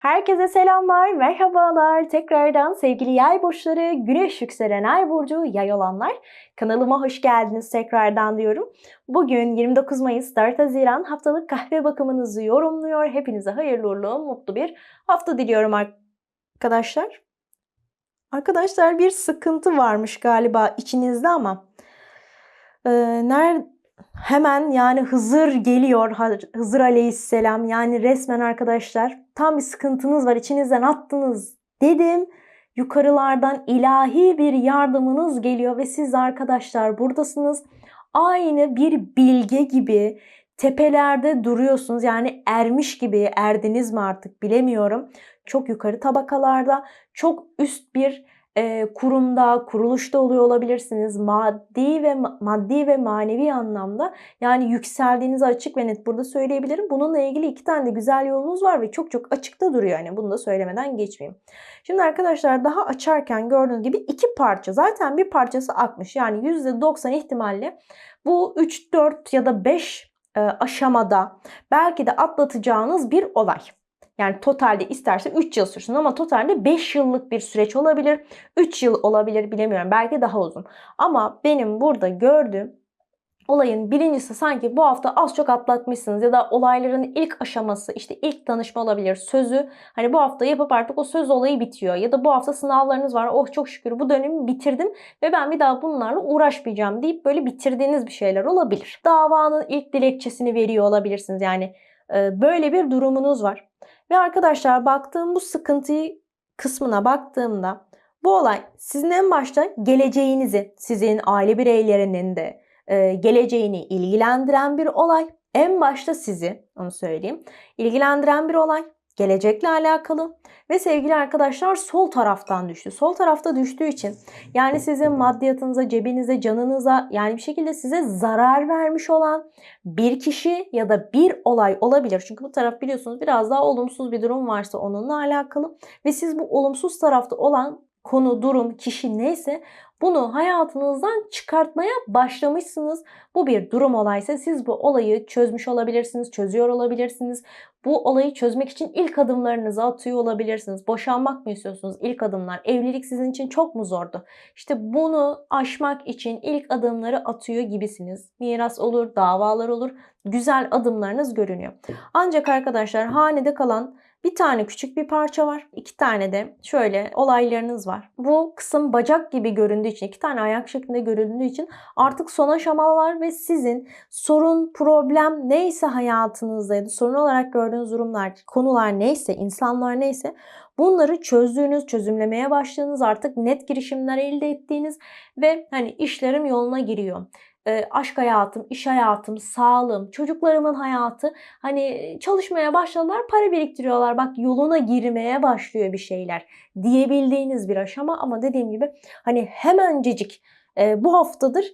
Herkese selamlar, merhabalar. Tekrardan sevgili yay burçları, güneş yükselen ay burcu yay olanlar. Kanalıma hoş geldiniz tekrardan diyorum. Bugün 29 Mayıs 4 Haziran haftalık kahve bakımınızı yorumluyor. Hepinize hayırlı uğurlu, mutlu bir hafta diliyorum arkadaşlar. Arkadaşlar bir sıkıntı varmış galiba içinizde ama e, nerede hemen yani Hızır geliyor. Hızır aleyhisselam yani resmen arkadaşlar tam bir sıkıntınız var içinizden attınız dedim. Yukarılardan ilahi bir yardımınız geliyor ve siz arkadaşlar buradasınız. Aynı bir bilge gibi tepelerde duruyorsunuz. Yani ermiş gibi erdiniz mi artık bilemiyorum. Çok yukarı tabakalarda çok üst bir e, kurumda, kuruluşta oluyor olabilirsiniz. Maddi ve maddi ve manevi anlamda yani yükseldiğinizi açık ve net burada söyleyebilirim. Bununla ilgili iki tane de güzel yolunuz var ve çok çok açıkta duruyor. Yani bunu da söylemeden geçmeyeyim. Şimdi arkadaşlar daha açarken gördüğünüz gibi iki parça. Zaten bir parçası akmış. Yani %90 ihtimalle bu 3, 4 ya da 5 e, aşamada belki de atlatacağınız bir olay. Yani totalde isterse 3 yıl sürsün ama totalde 5 yıllık bir süreç olabilir. 3 yıl olabilir bilemiyorum. Belki daha uzun. Ama benim burada gördüğüm olayın birincisi sanki bu hafta az çok atlatmışsınız ya da olayların ilk aşaması işte ilk tanışma olabilir sözü hani bu hafta yapıp artık o söz olayı bitiyor ya da bu hafta sınavlarınız var oh çok şükür bu dönemi bitirdim ve ben bir daha bunlarla uğraşmayacağım deyip böyle bitirdiğiniz bir şeyler olabilir. Davanın ilk dilekçesini veriyor olabilirsiniz yani böyle bir durumunuz var. Ve arkadaşlar baktığım bu sıkıntı kısmına baktığımda bu olay sizin en başta geleceğinizi, sizin aile bireylerinin de e, geleceğini ilgilendiren bir olay. En başta sizi, onu söyleyeyim, ilgilendiren bir olay gelecekle alakalı ve sevgili arkadaşlar sol taraftan düştü. Sol tarafta düştüğü için yani sizin maddiyatınıza, cebinize, canınıza yani bir şekilde size zarar vermiş olan bir kişi ya da bir olay olabilir. Çünkü bu taraf biliyorsunuz biraz daha olumsuz bir durum varsa onunla alakalı ve siz bu olumsuz tarafta olan konu, durum, kişi neyse bunu hayatınızdan çıkartmaya başlamışsınız. Bu bir durum olaysa siz bu olayı çözmüş olabilirsiniz, çözüyor olabilirsiniz. Bu olayı çözmek için ilk adımlarınızı atıyor olabilirsiniz. Boşanmak mı istiyorsunuz? İlk adımlar. Evlilik sizin için çok mu zordu? İşte bunu aşmak için ilk adımları atıyor gibisiniz. Miras olur, davalar olur. Güzel adımlarınız görünüyor. Ancak arkadaşlar hanede kalan bir tane küçük bir parça var. iki tane de şöyle olaylarınız var. Bu kısım bacak gibi göründüğü için, iki tane ayak şeklinde göründüğü için artık son aşamalar ve sizin sorun, problem neyse hayatınızda ya da sorun olarak gördüğünüz durumlar, konular neyse, insanlar neyse bunları çözdüğünüz, çözümlemeye başladığınız, artık net girişimler elde ettiğiniz ve hani işlerim yoluna giriyor e, aşk hayatım, iş hayatım, sağlığım, çocuklarımın hayatı hani çalışmaya başladılar, para biriktiriyorlar. Bak yoluna girmeye başlıyor bir şeyler diyebildiğiniz bir aşama ama dediğim gibi hani hemencecik e, bu haftadır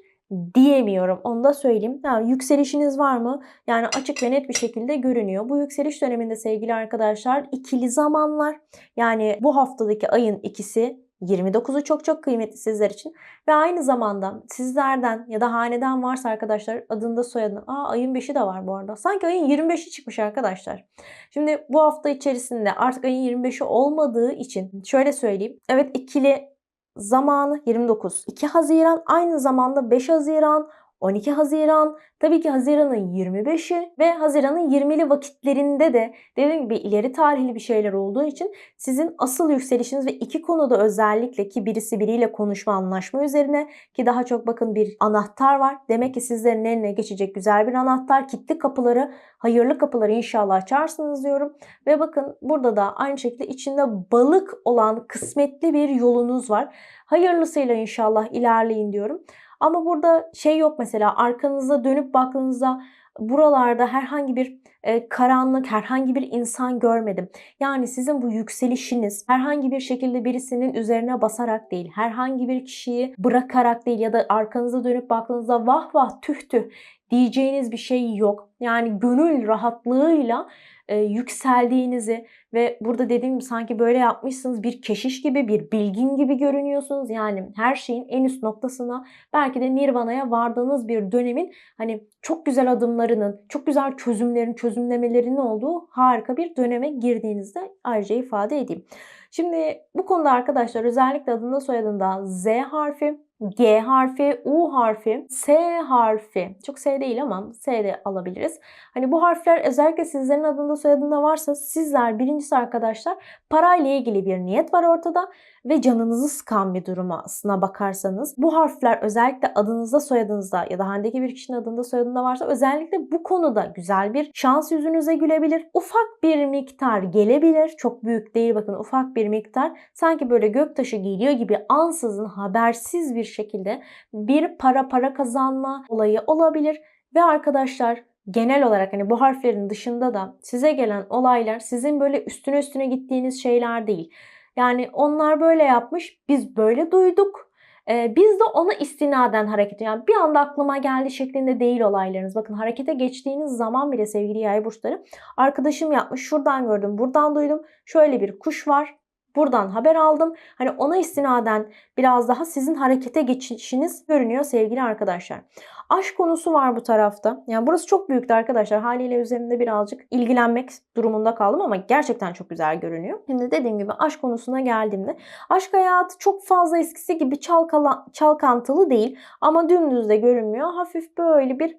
diyemiyorum. Onu da söyleyeyim. Yani yükselişiniz var mı? Yani açık ve net bir şekilde görünüyor. Bu yükseliş döneminde sevgili arkadaşlar ikili zamanlar. Yani bu haftadaki ayın ikisi 29'u çok çok kıymetli sizler için. Ve aynı zamanda sizlerden ya da haneden varsa arkadaşlar adında soyadını. Aa ayın 5'i de var bu arada. Sanki ayın 25'i çıkmış arkadaşlar. Şimdi bu hafta içerisinde artık ayın 25'i olmadığı için şöyle söyleyeyim. Evet ikili zamanı 29. 2 Haziran aynı zamanda 5 Haziran 12 Haziran, tabii ki Haziran'ın 25'i ve Haziran'ın 20'li vakitlerinde de dediğim gibi ileri tarihli bir şeyler olduğu için sizin asıl yükselişiniz ve iki konuda özellikle ki birisi biriyle konuşma anlaşma üzerine ki daha çok bakın bir anahtar var. Demek ki sizlerin eline geçecek güzel bir anahtar. Kilitli kapıları, hayırlı kapıları inşallah açarsınız diyorum. Ve bakın burada da aynı şekilde içinde balık olan kısmetli bir yolunuz var. Hayırlısıyla inşallah ilerleyin diyorum. Ama burada şey yok mesela arkanıza dönüp baktığınızda buralarda herhangi bir e, karanlık, herhangi bir insan görmedim. Yani sizin bu yükselişiniz herhangi bir şekilde birisinin üzerine basarak değil, herhangi bir kişiyi bırakarak değil ya da arkanıza dönüp baktığınızda vah vah tüh tüh diyeceğiniz bir şey yok. Yani gönül rahatlığıyla e, yükseldiğinizi ve burada dediğim gibi sanki böyle yapmışsınız bir keşiş gibi bir bilgin gibi görünüyorsunuz. Yani her şeyin en üst noktasına belki de nirvana'ya vardığınız bir dönemin hani çok güzel adımları sorunlarının, çok güzel çözümlerin, çözümlemelerinin olduğu harika bir döneme girdiğinizde ayrıca ifade edeyim. Şimdi bu konuda arkadaşlar özellikle adında soyadında Z harfi, G harfi, U harfi, S harfi. Çok S değil ama S de alabiliriz. Hani bu harfler özellikle sizlerin adında soyadında varsa sizler birincisi arkadaşlar parayla ilgili bir niyet var ortada ve canınızı sıkan bir duruma aslına bakarsanız bu harfler özellikle adınızda soyadınızda ya da handeki bir kişinin adında soyadında varsa özellikle bu konuda güzel bir şans yüzünüze gülebilir. Ufak bir miktar gelebilir. Çok büyük değil bakın ufak bir miktar. Sanki böyle göktaşı geliyor gibi ansızın habersiz bir şekilde bir para para kazanma olayı olabilir. Ve arkadaşlar genel olarak hani bu harflerin dışında da size gelen olaylar sizin böyle üstüne üstüne gittiğiniz şeyler değil. Yani onlar böyle yapmış, biz böyle duyduk. Ee, biz de ona istinaden hareket yani bir anda aklıma geldi şeklinde değil olaylarınız. Bakın harekete geçtiğiniz zaman bile sevgili yay burçları arkadaşım yapmış şuradan gördüm buradan duydum şöyle bir kuş var buradan haber aldım. Hani ona istinaden biraz daha sizin harekete geçişiniz görünüyor sevgili arkadaşlar. Aşk konusu var bu tarafta. Yani burası çok büyüktü arkadaşlar. Haliyle üzerinde birazcık ilgilenmek durumunda kaldım ama gerçekten çok güzel görünüyor. Şimdi dediğim gibi aşk konusuna geldiğimde aşk hayatı çok fazla eskisi gibi çalkala, çalkantılı değil ama dümdüz de görünmüyor. Hafif böyle bir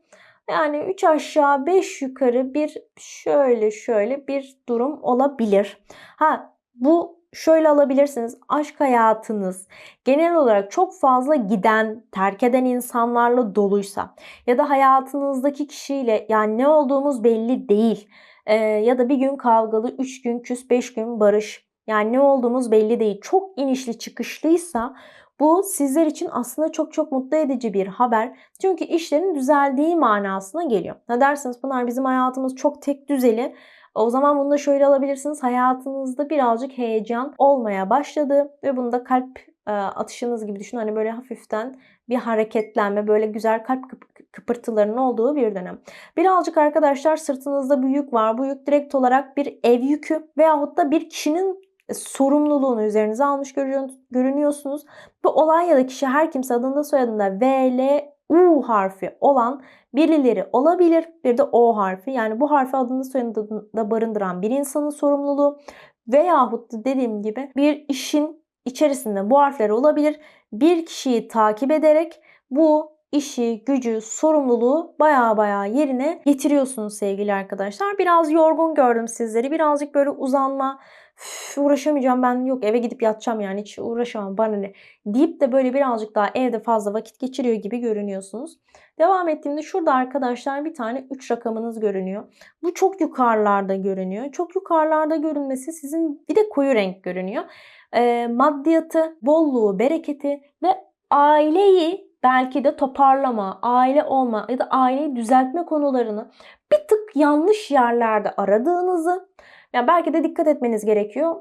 yani 3 aşağı 5 yukarı bir şöyle şöyle bir durum olabilir. Ha bu şöyle alabilirsiniz. Aşk hayatınız genel olarak çok fazla giden, terk eden insanlarla doluysa ya da hayatınızdaki kişiyle yani ne olduğumuz belli değil. Ee, ya da bir gün kavgalı, üç gün küs, beş gün barış. Yani ne olduğumuz belli değil. Çok inişli çıkışlıysa bu sizler için aslında çok çok mutlu edici bir haber. Çünkü işlerin düzeldiği manasına geliyor. Ne dersiniz Pınar bizim hayatımız çok tek düzeli. O zaman bunu da şöyle alabilirsiniz. Hayatınızda birazcık heyecan olmaya başladı ve bunu da kalp e, atışınız gibi düşünün. Hani böyle hafiften bir hareketlenme, böyle güzel kalp kıpırtılarının olduğu bir dönem. Birazcık arkadaşlar sırtınızda bir yük var. Bu yük direkt olarak bir ev yükü veyahut da bir kişinin sorumluluğunu üzerinize almış görünüyorsunuz. Bu olay ya da kişi her kimse adında soyadında V, L, U harfi olan birileri olabilir. Bir de O harfi. Yani bu harfi adını soyadında barındıran bir insanın sorumluluğu veyahut da dediğim gibi bir işin içerisinde bu harfler olabilir. Bir kişiyi takip ederek bu işi, gücü, sorumluluğu baya baya yerine getiriyorsunuz sevgili arkadaşlar. Biraz yorgun gördüm sizleri. Birazcık böyle uzanma, uğraşamayacağım ben yok eve gidip yatacağım yani hiç uğraşamam bana ne deyip de böyle birazcık daha evde fazla vakit geçiriyor gibi görünüyorsunuz. Devam ettiğimde şurada arkadaşlar bir tane 3 rakamınız görünüyor. Bu çok yukarılarda görünüyor. Çok yukarılarda görünmesi sizin bir de koyu renk görünüyor. E, maddiyatı, bolluğu, bereketi ve aileyi belki de toparlama, aile olma ya da aileyi düzeltme konularını bir tık yanlış yerlerde aradığınızı yani belki de dikkat etmeniz gerekiyor.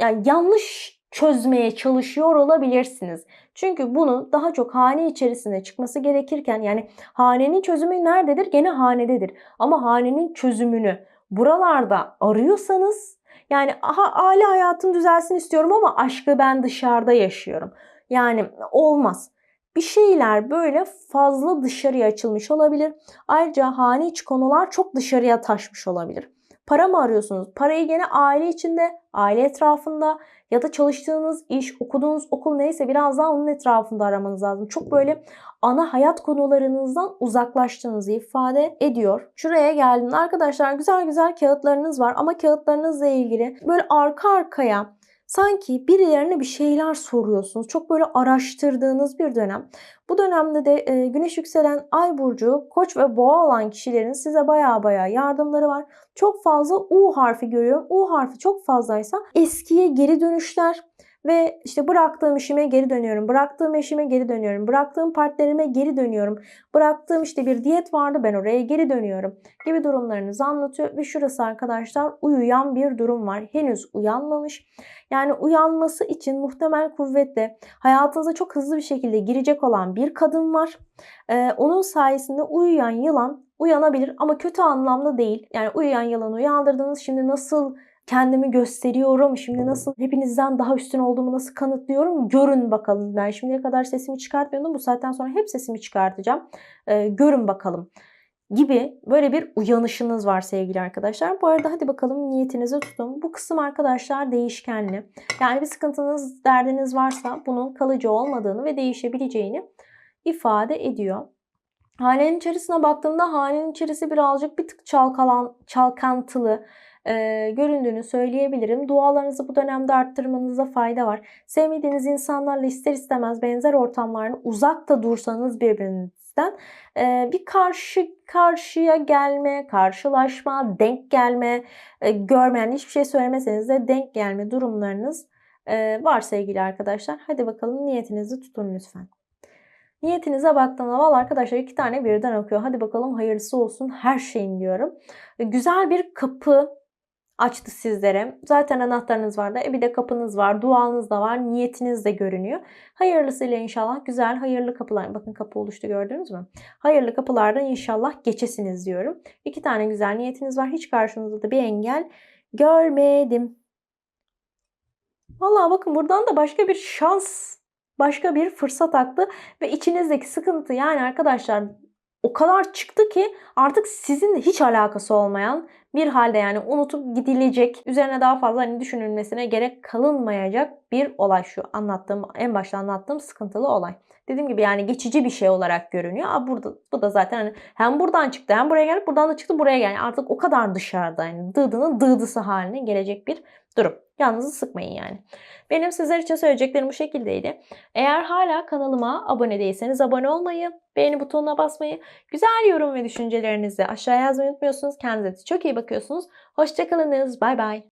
Yani yanlış çözmeye çalışıyor olabilirsiniz. Çünkü bunu daha çok hane içerisinde çıkması gerekirken yani hanenin çözümü nerededir? Gene hanededir. Ama hanenin çözümünü buralarda arıyorsanız yani aha aile hayatım düzelsin istiyorum ama aşkı ben dışarıda yaşıyorum. Yani olmaz. Bir şeyler böyle fazla dışarıya açılmış olabilir. Ayrıca hane iç konular çok dışarıya taşmış olabilir. Para mı arıyorsunuz? Parayı gene aile içinde, aile etrafında ya da çalıştığınız iş, okuduğunuz okul neyse biraz daha onun etrafında aramanız lazım. Çok böyle ana hayat konularınızdan uzaklaştığınızı ifade ediyor. Şuraya geldim. Arkadaşlar güzel güzel kağıtlarınız var ama kağıtlarınızla ilgili böyle arka arkaya sanki birilerine bir şeyler soruyorsunuz. Çok böyle araştırdığınız bir dönem. Bu dönemde de e, güneş yükselen ay burcu, koç ve boğa olan kişilerin size baya baya yardımları var. Çok fazla U harfi görüyorum. U harfi çok fazlaysa eskiye geri dönüşler, ve işte bıraktığım işime geri dönüyorum. Bıraktığım eşime geri dönüyorum. Bıraktığım partnerime geri dönüyorum. Bıraktığım işte bir diyet vardı ben oraya geri dönüyorum gibi durumlarınızı anlatıyor. Ve şurası arkadaşlar uyuyan bir durum var. Henüz uyanmamış. Yani uyanması için muhtemel kuvvetle hayatınıza çok hızlı bir şekilde girecek olan bir kadın var. Ee, onun sayesinde uyuyan yılan uyanabilir ama kötü anlamda değil. Yani uyuyan yılanı uyandırdınız şimdi nasıl kendimi gösteriyorum. Şimdi nasıl hepinizden daha üstün olduğumu nasıl kanıtlıyorum? Görün bakalım. Ben şimdiye kadar sesimi çıkartmıyordum. Bu saatten sonra hep sesimi çıkartacağım. Ee, görün bakalım. gibi böyle bir uyanışınız var sevgili arkadaşlar. Bu arada hadi bakalım niyetinizi tutun. Bu kısım arkadaşlar değişkenli. Yani bir sıkıntınız, derdiniz varsa bunun kalıcı olmadığını ve değişebileceğini ifade ediyor. Hanenin içerisine baktığımda hanenin içerisi birazcık bir tık çalkalan, çalkantılı e, göründüğünü söyleyebilirim. Dualarınızı bu dönemde arttırmanızda fayda var. Sevmediğiniz insanlarla ister istemez benzer ortamların uzakta dursanız birbirinizden e, bir karşı karşıya gelme, karşılaşma, denk gelme, e, görmeyen hiçbir şey söylemeseniz de denk gelme durumlarınız e, var sevgili arkadaşlar. Hadi bakalım niyetinizi tutun lütfen. Niyetinize baktığımda valla arkadaşlar iki tane birden akıyor. Hadi bakalım hayırlısı olsun her şeyin diyorum. Güzel bir kapı açtı sizlere. Zaten anahtarınız vardı. E bir de kapınız var, duanız da var, niyetiniz de görünüyor. Hayırlısıyla inşallah güzel, hayırlı kapılar. Bakın kapı oluştu gördünüz mü? Hayırlı kapılardan inşallah geçesiniz diyorum. İki tane güzel niyetiniz var. Hiç karşınızda da bir engel görmedim. Valla bakın buradan da başka bir şans, başka bir fırsat aktı ve içinizdeki sıkıntı yani arkadaşlar o kadar çıktı ki artık sizinle hiç alakası olmayan bir halde yani unutup gidilecek, üzerine daha fazla hani düşünülmesine gerek kalınmayacak bir olay şu anlattığım, en başta anlattığım sıkıntılı olay. Dediğim gibi yani geçici bir şey olarak görünüyor. Aa, burada, bu da zaten hani hem buradan çıktı hem buraya geldi, buradan da çıktı buraya geldi. Artık o kadar dışarıda yani dıdının dıdısı haline gelecek bir durum. Yalnız sıkmayın yani. Benim sizler için söyleyeceklerim bu şekildeydi. Eğer hala kanalıma abone değilseniz abone olmayı, beğeni butonuna basmayı, güzel yorum ve düşüncelerinizi aşağıya yazmayı unutmuyorsunuz. Kendinize çok iyi bakıyorsunuz. Hoşçakalınız. Bay bay.